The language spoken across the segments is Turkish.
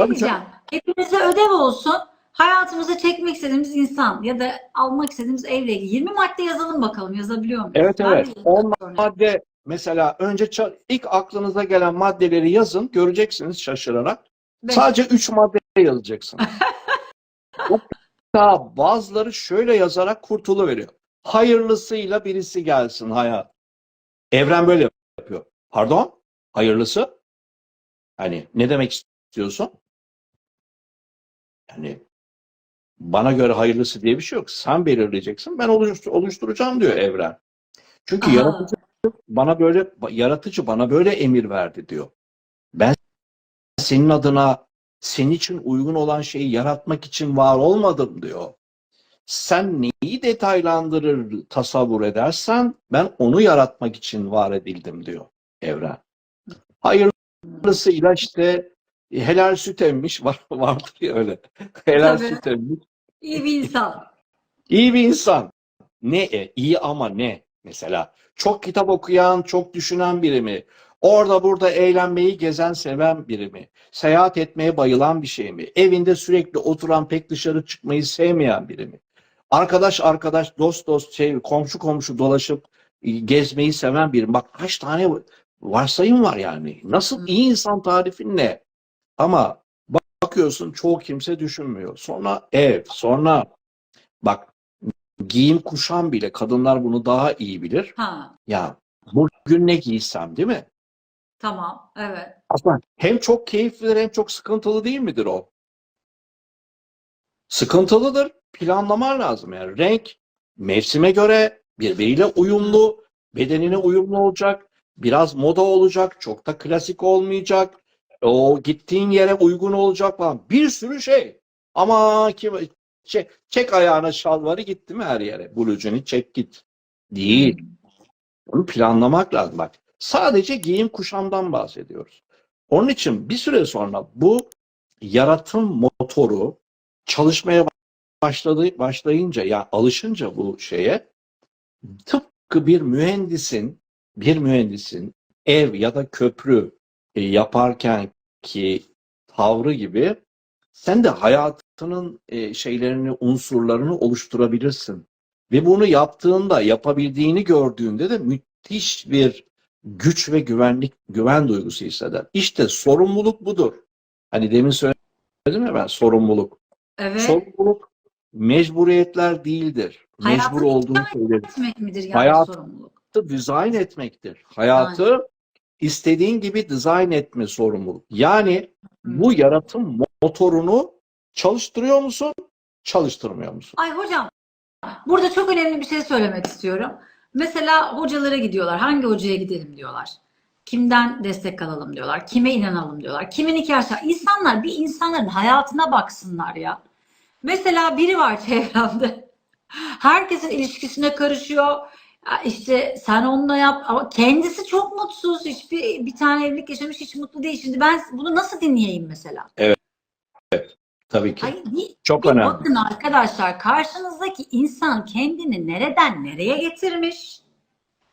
Tabii diyeceğim. Hepimize ödev olsun. Hayatımıza çekmek istediğimiz insan ya da almak istediğimiz evle ilgili 20 madde yazalım bakalım. Yazabiliyor muyuz? Evet evet. de 10 yazıyorum örneğin. madde mesela önce ilk aklınıza gelen maddeleri yazın. Göreceksiniz şaşırarak. Beş. Sadece 3 madde yazacaksın. Hatta bazıları şöyle yazarak kurtuluveriyor. Hayırlısıyla birisi gelsin hayat. Evren böyle yapıyor. Pardon? Hayırlısı? Hani ne demek istiyorsun? Yani bana göre hayırlısı diye bir şey yok. Sen belirleyeceksin. Ben oluştur- oluşturacağım diyor evren. Çünkü Aha. yaratıcı bana böyle yaratıcı bana böyle emir verdi diyor. Ben senin adına senin için uygun olan şeyi yaratmak için var olmadım diyor. Sen neyi detaylandırır, tasavvur edersen ben onu yaratmak için var edildim diyor evren. Hayırlısıyla işte helal süt emmiş var vardır ya öyle. Helal Tabii. süt emmiş. İyi bir insan. İyi bir insan. Ne? e, iyi ama ne? Mesela çok kitap okuyan, çok düşünen biri mi? Orada burada eğlenmeyi gezen, seven biri mi? Seyahat etmeye bayılan bir şey mi? Evinde sürekli oturan, pek dışarı çıkmayı sevmeyen biri mi? Arkadaş arkadaş, dost dost, şey, komşu komşu dolaşıp e, gezmeyi seven biri mi? Bak kaç tane varsayım var yani. Nasıl iyi insan tarifin ne? Ama bak- bakıyorsun çoğu kimse düşünmüyor. Sonra ev, sonra bak giyim kuşam bile kadınlar bunu daha iyi bilir. Ha, Ya bugün ne giysem değil mi? tamam. Evet. Aslında hem çok keyiflidir hem çok sıkıntılı değil midir o? Sıkıntılıdır. Planlaman lazım yani. Renk mevsime göre birbiriyle uyumlu, bedenine uyumlu olacak. Biraz moda olacak, çok da klasik olmayacak. O gittiğin yere uygun olacak falan. Bir sürü şey. Ama kim çek, çek ayağına şalvarı gitti mi her yere? Blue'cunu çek git. Değil. Bunu planlamak lazım. Bak sadece giyim kuşamdan bahsediyoruz. Onun için bir süre sonra bu yaratım motoru çalışmaya başladı, başlayınca ya alışınca bu şeye tıpkı bir mühendisin bir mühendisin ev ya da köprü e, yaparken ki tavrı gibi sen de hayatının e, şeylerini, unsurlarını oluşturabilirsin. Ve bunu yaptığında, yapabildiğini gördüğünde de müthiş bir güç ve güvenlik, güven duygusu hisseder. İşte sorumluluk budur. Hani demin söyledim ya ben sorumluluk. Evet. Sorumluluk mecburiyetler değildir. Hayatı Mecbur olduğunu söyleriz. etmek midir yani Hayat- sorumluluk? Hayatı dizayn etmektir. Hayatı istediğin gibi dizayn etme sorumluluk. Yani bu yaratım motorunu çalıştırıyor musun, çalıştırmıyor musun? Ay hocam, burada çok önemli bir şey söylemek istiyorum. Mesela hocalara gidiyorlar. Hangi hocaya gidelim diyorlar. Kimden destek alalım diyorlar. Kime inanalım diyorlar. Kimin hikayesi. İnsanlar bir insanların hayatına baksınlar ya. Mesela biri var çevremde. Herkesin ilişkisine karışıyor. İşte sen onunla yap ama kendisi çok mutsuz. Hiçbir bir tane evlilik yaşamış hiç mutlu değil. Şimdi ben bunu nasıl dinleyeyim mesela? Tabii ki. Ay, bir- Çok bir önemli. bakın arkadaşlar karşınızdaki insan kendini nereden nereye getirmiş?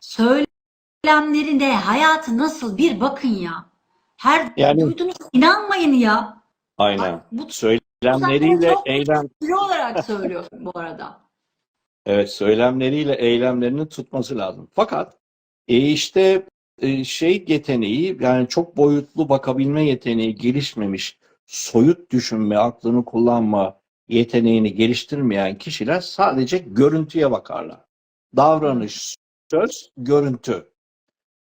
Söylemleri ne? Hayatı nasıl? Bir bakın ya. Her Yani- duyduğunuz inanmayın ya. Aynen. Bu Söylemleriyle eylem olarak söylüyorum bu arada. Evet, söylemleriyle eylemlerini tutması lazım. Fakat e, işte e, şey yeteneği yani çok boyutlu bakabilme yeteneği gelişmemiş, soyut düşünme, aklını kullanma yeteneğini geliştirmeyen kişiler sadece görüntüye bakarlar. Davranış, söz, görüntü.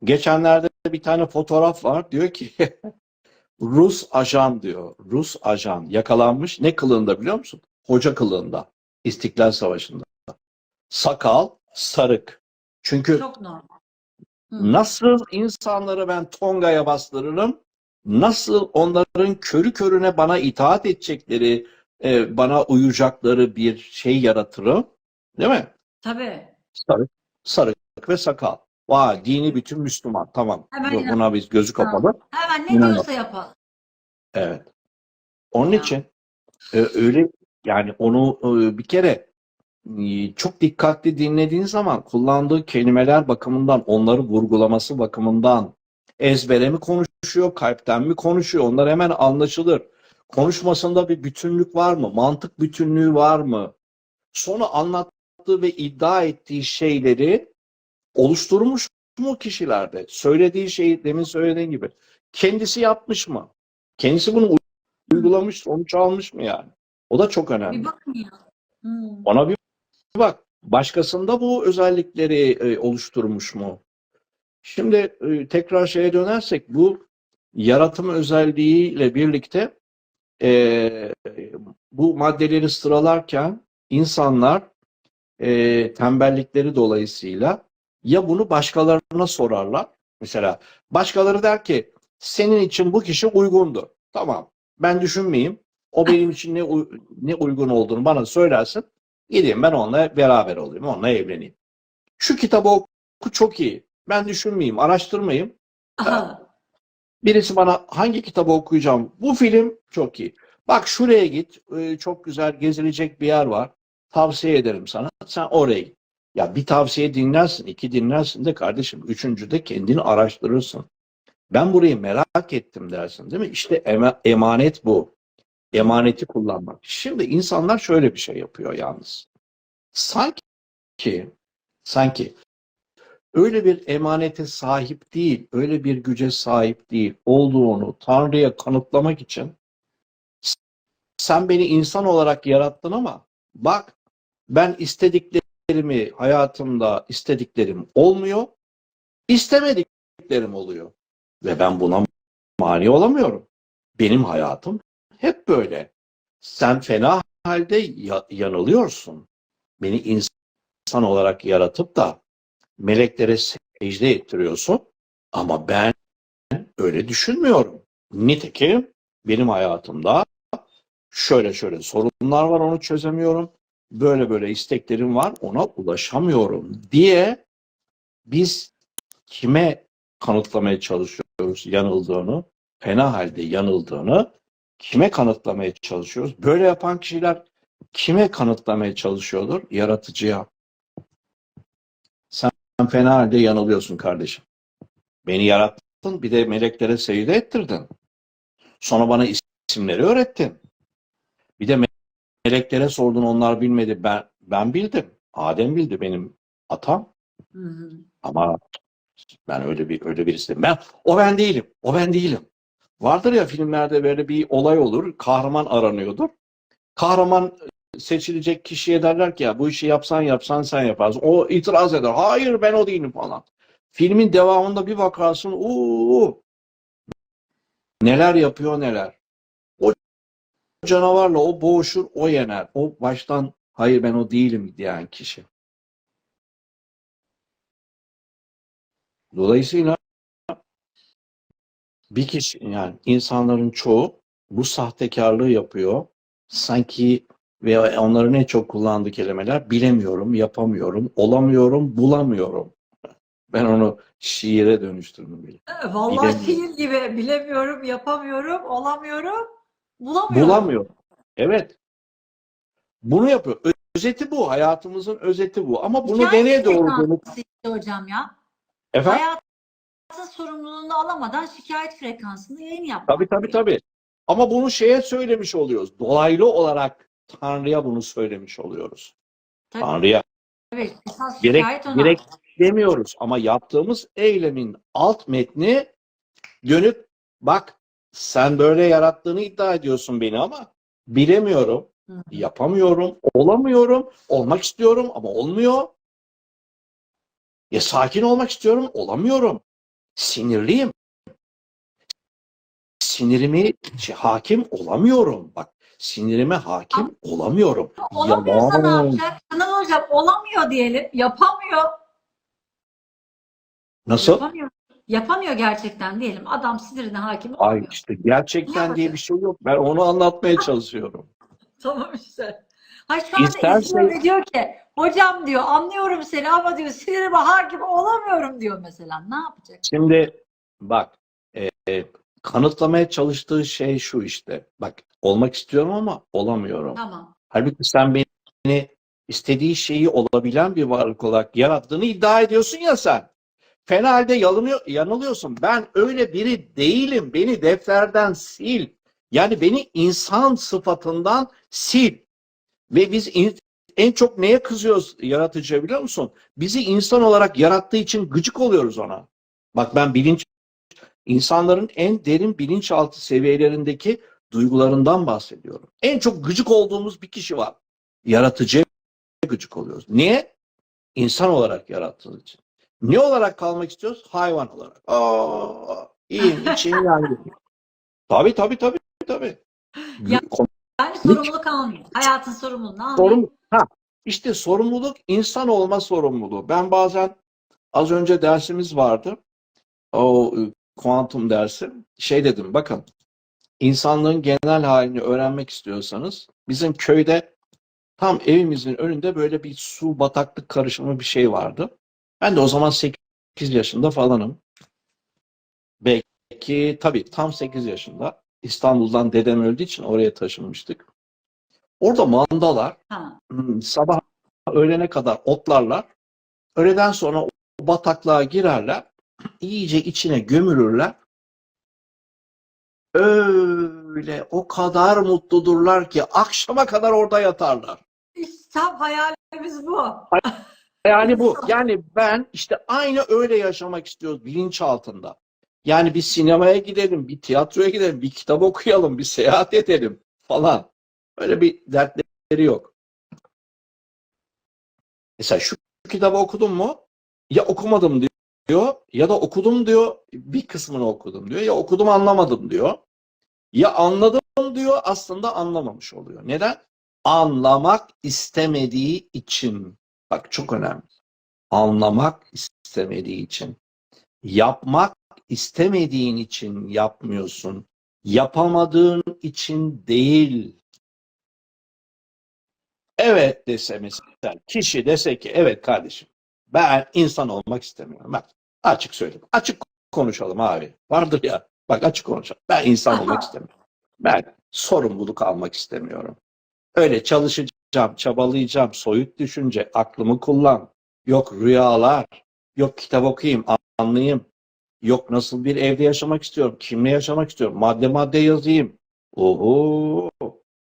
Geçenlerde bir tane fotoğraf var. Diyor ki Rus ajan diyor. Rus ajan yakalanmış. Ne kılığında biliyor musun? Hoca kılığında. İstiklal Savaşı'nda. Sakal, sarık. Çünkü Çok normal. Hı. nasıl insanları ben Tonga'ya bastırırım, nasıl onların körü körüne bana itaat edecekleri, e, bana uyacakları bir şey yaratırım. Değil mi? Tabii. Sarık, sarık ve sakal. Vay dini bütün Müslüman. Tamam. Hemen Bu- inan- Buna biz gözü kapalı. Hemen ne İnanın. diyorsa yapalım. Evet. Onun Ya. için e, öyle yani onu e, bir kere çok dikkatli dinlediğin zaman kullandığı kelimeler bakımından, onları vurgulaması bakımından ezbere mi konuşuyor, kalpten mi konuşuyor? Onlar hemen anlaşılır. konuşmasında bir bütünlük var mı? Mantık bütünlüğü var mı? Sonra anlattığı ve iddia ettiği şeyleri oluşturmuş mu kişilerde? Söylediği şeyi demin söylediğin gibi kendisi yapmış mı? Kendisi bunu uygulamış, sonuç almış mı yani? O da çok önemli. Bir bakın ya. Hmm. Ona bir bak. Başkasında bu özellikleri e, oluşturmuş mu? Şimdi e, tekrar şeye dönersek bu yaratım özelliğiyle birlikte e, bu maddeleri sıralarken insanlar e, tembellikleri dolayısıyla ya bunu başkalarına sorarlar. Mesela başkaları der ki senin için bu kişi uygundu. Tamam. Ben düşünmeyeyim. O benim için ne ne uygun olduğunu bana söylersin. Gideyim ben onunla beraber olayım. Onunla evleneyim. Şu kitabı oku çok iyi. Ben düşünmeyeyim, araştırmayayım. Aha. Birisi bana hangi kitabı okuyacağım? Bu film çok iyi. Bak şuraya git. Ee, Çok güzel gezilecek bir yer var. Tavsiye ederim sana. Sen oraya git. Ya bir tavsiye dinlersin, iki dinlersin de kardeşim. Üçüncü de kendini araştırırsın. Ben burayı merak ettim dersin değil mi? İşte ema- emanet bu. Emaneti kullanmak. Şimdi insanlar şöyle bir şey yapıyor yalnız. Sanki sanki öyle bir emanete sahip değil, öyle bir güce sahip değil olduğunu Tanrı'ya kanıtlamak için sen beni insan olarak yarattın ama bak ben istediklerimi hayatımda istediklerim olmuyor, istemediklerim oluyor. Ve ben buna mani olamıyorum. Benim hayatım hep böyle. Sen fena halde ya- yanılıyorsun. Beni insan olarak yaratıp da meleklere secde ettiriyorsun. Ama ben öyle düşünmüyorum. Nitekim benim hayatımda şöyle şöyle sorunlar var onu çözemiyorum. Böyle böyle isteklerim var ona ulaşamıyorum diye biz kime kanıtlamaya çalışıyoruz yanıldığını, fena halde yanıldığını kime kanıtlamaya çalışıyoruz? Böyle yapan kişiler kime kanıtlamaya çalışıyordur? Yaratıcıya. Sen fena halde yanılıyorsun kardeşim. Beni yarattın bir de meleklere secde ettirdin. Sonra bana isimleri öğrettin. Bir de me- meleklere sordun onlar bilmedi. Ben ben bildim. Adem bildi benim atam. Hı hı. Ama ben öyle bir öyle birisi değilim. Ben o ben değilim. O ben değilim. Vardır ya filmlerde böyle bir olay olur. Kahraman aranıyordur. Kahraman seçilecek kişiye derler ki ya bu işi yapsan yapsan sen yaparsın. O itiraz eder. Hayır ben o değilim falan. Filmin devamında bir bakarsın uuu neler yapıyor neler. O canavarla o boğuşur o yener. O baştan hayır ben o değilim diyen kişi. Dolayısıyla bir kişi yani insanların çoğu bu sahtekarlığı yapıyor. Sanki ve onların en çok kullandığı kelimeler bilemiyorum, yapamıyorum, olamıyorum, bulamıyorum. Ben onu şiire dönüştürdüm bile. Vallahi şiir gibi bilemiyorum, yapamıyorum, olamıyorum, bulamıyorum. Bulamıyor. Evet. Bunu yapıyor. Özeti bu. Hayatımızın özeti bu. Ama bunu Hikaye nereye doğru dönüp hocam ya. efendim? Hayatın sorumluluğunu alamadan şikayet frekansında yayın yapmak. Tabii tabii tabii. Ama bunu şeye söylemiş oluyoruz. Dolaylı olarak Tanrı'ya bunu söylemiş oluyoruz. Tabii. Tanrı'ya. Evet, ona. gerek demiyoruz ama yaptığımız eylemin alt metni dönüp bak sen böyle yarattığını iddia ediyorsun beni ama bilemiyorum, hı. yapamıyorum, olamıyorum, olmak istiyorum ama olmuyor. Ya sakin olmak istiyorum, olamıyorum. Sinirliyim. Sinirimi şey, hakim olamıyorum. Bak sinirime hakim olamıyorum. Olamıyorsa ne Yalan. yapacak? Sana hocam olamıyor diyelim, yapamıyor. Nasıl? Yapamıyor. Yapamıyor gerçekten diyelim. Adam sinirine hakim Ay olamıyor. işte gerçekten diye bir şey yok. Ben onu anlatmaya çalışıyorum. Tamam işte. Ha şu anda İsterse- izliyor ve diyor ki hocam diyor anlıyorum seni ama diyor sinirime hakim olamıyorum diyor mesela. Ne yapacak? Şimdi bak e, e, kanıtlamaya çalıştığı şey şu işte. Bak olmak istiyorum ama olamıyorum. Tamam. Halbuki sen beni istediği şeyi olabilen bir varlık olarak yarattığını iddia ediyorsun ya sen. Fena halde yanılıyor, yanılıyorsun. Ben öyle biri değilim. Beni defterden sil. Yani beni insan sıfatından sil. Ve biz in- en çok neye kızıyoruz yaratıcıya biliyor musun? Bizi insan olarak yarattığı için gıcık oluyoruz ona. Bak ben bilinç insanların en derin bilinçaltı seviyelerindeki duygularından bahsediyorum. En çok gıcık olduğumuz bir kişi var. Yaratıcıya gıcık oluyoruz. Niye? İnsan olarak yarattığınız için. Ne olarak kalmak istiyoruz? Hayvan olarak. Aa, iyiyim, içeyim yani. tabii tabii tabii tabii. Ya- Yani sorumluluk almıyor. Hayatın sorumluluğunu almıyor. Sorum, ha, işte sorumluluk insan olma sorumluluğu. Ben bazen az önce dersimiz vardı. O e, kuantum dersi. Şey dedim bakın insanlığın genel halini öğrenmek istiyorsanız bizim köyde tam evimizin önünde böyle bir su bataklık karışımı bir şey vardı. Ben de o zaman 8 yaşında falanım. Belki tabii tam 8 yaşında. İstanbul'dan dedem öldüğü için oraya taşınmıştık. Orada mandalar Ha. Hmm, sabah öğlene kadar otlarlar. Öğleden sonra o bataklığa girerler. iyice içine gömülürler. Öyle o kadar mutludurlar ki akşama kadar orada yatarlar. İşte tam hayalimiz bu. Yani bu. Yani ben işte aynı öyle yaşamak istiyoruz bilinç altında. Yani bir sinemaya gidelim, bir tiyatroya gidelim, bir kitap okuyalım, bir seyahat edelim falan. Öyle bir dertleri yok. Mesela şu kitabı okudun mu? Ya okumadım diyor ya da okudum diyor bir kısmını okudum diyor ya okudum anlamadım diyor. Ya anladım diyor aslında anlamamış oluyor. Neden? Anlamak istemediği için. Bak çok önemli. Anlamak istemediği için. Yapmak istemediğin için yapmıyorsun. Yapamadığın için değil. Evet dese mesela kişi dese ki evet kardeşim ben insan olmak istemiyorum. Ben açık söyleyeyim. Açık konuşalım abi. Vardır ya. Bak açık konuşalım. Ben insan olmak istemiyorum. Ben sorumluluk almak istemiyorum. Öyle çalışacağım, çabalayacağım, soyut düşünce, aklımı kullan. Yok rüyalar, yok kitap okuyayım, anlayayım. Yok nasıl bir evde yaşamak istiyorum, kimle yaşamak istiyorum, madde madde yazayım. Oho!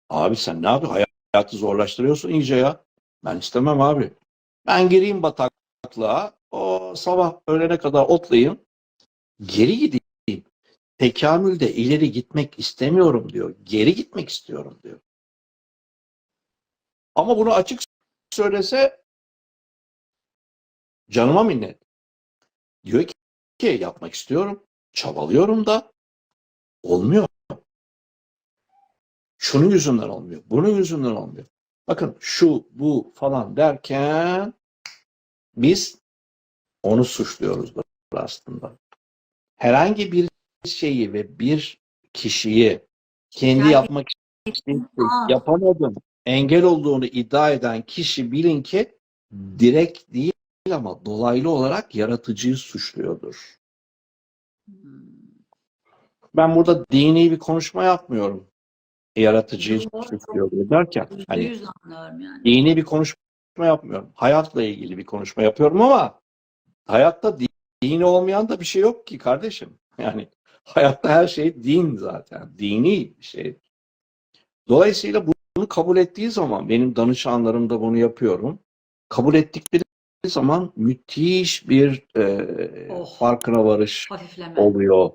Abi sen ne yapıyorsun? Hayatı zorlaştırıyorsun iyice ya. Ben istemem abi. Ben gireyim bataklığa, o sabah öğlene kadar otlayayım, geri gideyim. Tekamülde ileri gitmek istemiyorum diyor. Geri gitmek istiyorum diyor. Ama bunu açık söylese canıma minnet. Diyor ki, ki yapmak istiyorum, çabalıyorum da olmuyor. Şunun yüzünden olmuyor, bunun yüzünden olmuyor. Bakın şu, bu falan derken biz onu suçluyoruz aslında. Herhangi bir şeyi ve bir kişiyi kendi Yani- yapmak Aa. yapamadım, engel olduğunu iddia eden kişi bilin ki direkt değil ama dolaylı olarak yaratıcıyı suçluyordur. Hmm. Ben burada dini bir konuşma yapmıyorum. Yaratıcıyı Doğru, suçluyor derken. Hani yani. dini bir konuşma yapmıyorum. Hayatla ilgili bir konuşma yapıyorum ama hayatta di- dini olmayan da bir şey yok ki kardeşim. Yani hayatta her şey din zaten. Dini bir şey. Dolayısıyla bunu kabul ettiği zaman benim danışanlarım da bunu yapıyorum. Kabul ettikleri zaman müthiş bir e, Oh. farkına varış Hafifleme. oluyor.